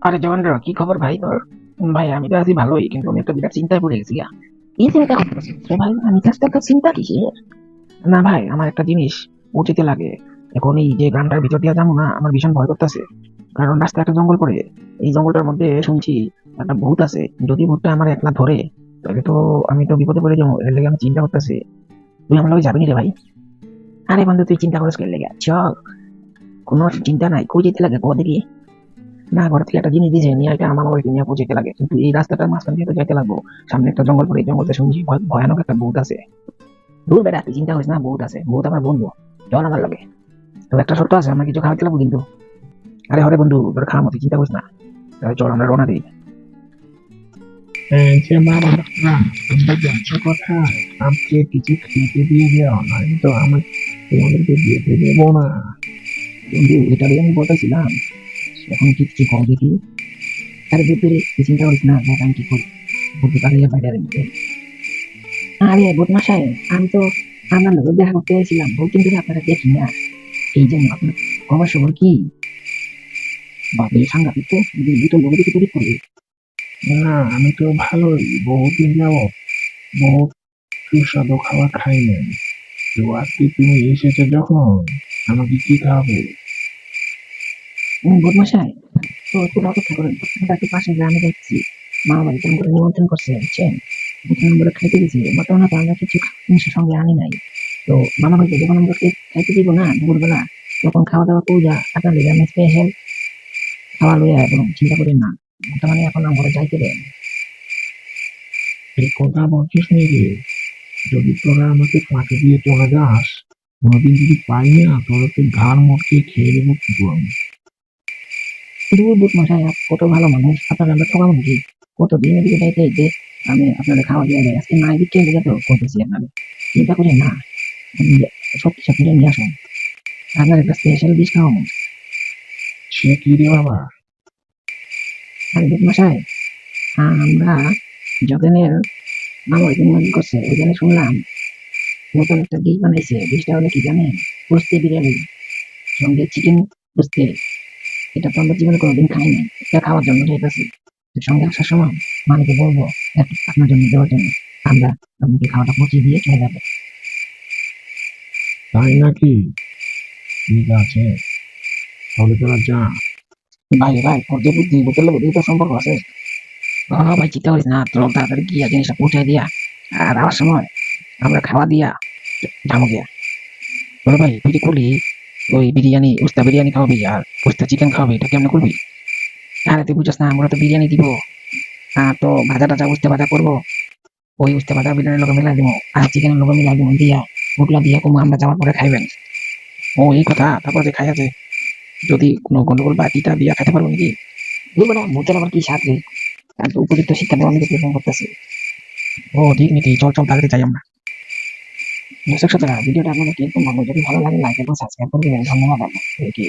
আরে জগন্ডর কি খবর ভাই তোর? ভাই আমি তো আছি ভালোই কিন্তু আমি একটা বিরাট চিন্তায় পড়ে গেছি গা। কি চিন্তা করতেছিস ভাই আমি কাছে একটা চিন্তা কিসের না ভাই আমার একটা জিনিস উচিতে লাগে। এখন এই যে গ্রামটার ভিতর দিয়ে যাব না আমার ভীষণ ভয় করতেছে। কারণ রাস্তায় একটা জঙ্গল পড়ে। এই জঙ্গলটার মধ্যে শুনছি একটা ভূত আছে। যদি ভূতটা আমার একলা ধরে তাহলে তো আমি তো বিপদে পড়ে যাব এর লেগে আমি চিন্তা করতেছি। তুই আমার লগে যাবি রে ভাই? আরে বন্ধু তুই চিন্তা করিস কেন লেগে? চল। কোনো চিন্তা নাই কই যেতে লাগে কো দেখি? না ঘর থেকে একটা জিনিস দিয়েছে নিয়ে এটা আমার বাড়িতে নিয়ে পৌঁছাতে লাগে। কিন্তু এই রাস্তাটার মাঝখান দিয়ে তো যাইতে লাগবো। সামনে একটা জঙ্গল পড়ে জঙ্গলটা শুনছি ভয়ানক একটা ভূত আছে। দূর বেড়া তুই চিন্তা করিস না বহুত আছে। বহুত আমার বন্ধু। চল আমার লগে। তো একটা শর্ত আছে, আমরা কিছু খাওয়াতে লাগবো কিন্তু। আরে হরে বন্ধু, তোর খাওয়ার মতো, চিন্তা করিস না। তাহলে চল, আমরা রওনা দিই। যে বাবা তোমরা যাচ্ছ কোথায় আমাকে কিছু খেতে দিয়ে দাও নয় তো আমি তোমাদেরকে যেতে দেবো না। বন্ধু, এটা আমি বলতেছিলাম এখন কি কিছু দেখি চিন্তা করিস না, দেখ আমি কি করি। বাইরে বদমাশাই আমি তো আপনার লোক দেখা করতে চাইছিলাম আপনারা দেখি না। এই আপনার খবর সবর কি? সাংঘাতিক তো দুটো লোক দেখে তৈরি করবে না, আমি তো ভালোই বহুদিন যাবত। বহুত সুস্বাদু খাবার খাই নাই। তো আজকে তুমি এসেছ যখন, আমাকে কি খাবে বদমাশাই তো অপেক্ষা একটু পাশে গ্রামে যাচ্ছি। মা বাড়ি করে নিমন্ত্রণ করছে খাইতে গেছি তো আমরা কিছু সঙ্গে আনি নাই। তো মামা আমরা খাইতে দিব না তখন খাওয়া দাওয়া আপনার স্পেশাল খাওয়া লইয়া এবং চিন্তা করেন না। বর্তমানে এখন আমরা যাইতে দেন। এই কথা বলছিস নাকি? যদি তোরা আমাকে ফাঁকে দিয়ে চলে যাস, কোনোদিন যদি পাই না তোদেরকে ঘাড় মোটকে খেয়ে দেবো কিন্তু আমি দূর বুট মশাই কত ভালো মানুষ আপনার আমরা ঠকাবো নাকি কত দিন এদিকে যাইতে যাইতে আমি আপনাদের খাওয়া দিয়ে যাই। আজকে না দিকে লেগে তো করতেছি আপনাদের চিন্তা করেন না সত্যি সত্যি নিয়ে আসুন আপনার একটা স্পেশাল ডিশ খাওয়াবো। সে কি রে বাবা? আর বুট মশাই আমরা জগনের মামা ওইখানে করছে ওইখানে শুনলাম নতুন একটা ডিশ বানাইছে। ডিশটা হলো কি জানেন? পুস্তে বিরিয়ানি সঙ্গে চিকেন পুস্তে। এটা তো আমরা জীবনে কোনোদিন খাই নাই এটা খাওয়ার জন্য যেতেছি সঙ্গে আসার সময় মালিকে বলব আপনার জন্য দেওয়ার জন্য আমরা আপনাকে খাওয়াটা পচিয়ে দিয়ে চলে যাব। তাই নাকি? ঠিক আছে। তাহলে তোরা যা। ভাই ভাই তোর যে বুদ্ধি বোতলের বুদ্ধি তো সম্পর্ক আছে। ও ভাই চিন্তা করিস না তোর তাড়াতাড়ি গিয়া জিনিসটা পৌঁছে দিয়া আর আবার সময় আমরা খাওয়া দিয়া যাব গিয়া। বড় ভাই যে করলি ওই বিরিয়ানি, উস্তা বিরিয়ানি খাওয়াবি আর উস্তা চিকেন খাওয়াবি, এটা কেমন করবি? আরে তুই বুঝছ না, আমরা তো বিরিয়ানি দিব। আর তো ভাজা টাজা উস্তে ভাজা করব, ওই উস্তে ভাজা বিরিয়ানির লোক মিলাই দিব আর চিকেনের লোক মিলাই দিব দিয়া ওগুলা দিয়া কমু, আমরা যাওয়ার পরে খাইবেন। ও, এই কথা, তারপর যে খাই আছে যদি কোনো গন্ডগোল বা টিটা দিয়া খাইতে পারব নাকি? দুর্বল ভূতের আবার কি সাথে তো উপযুক্ত শিক্ষা দেওয়া দেখতে করতেছি। ও, ঠিক নাকি, চল চল, তাড়াতাড়ি যাই আমরা। দর্শক শ্রোতারা, ভিডিওটা আপনাদের কীরকম ভালো যদি ভালো লাগে লাইক এবং সাবস্ক্রাইব করে দেবেন ধন্যবাদ আপনাকে।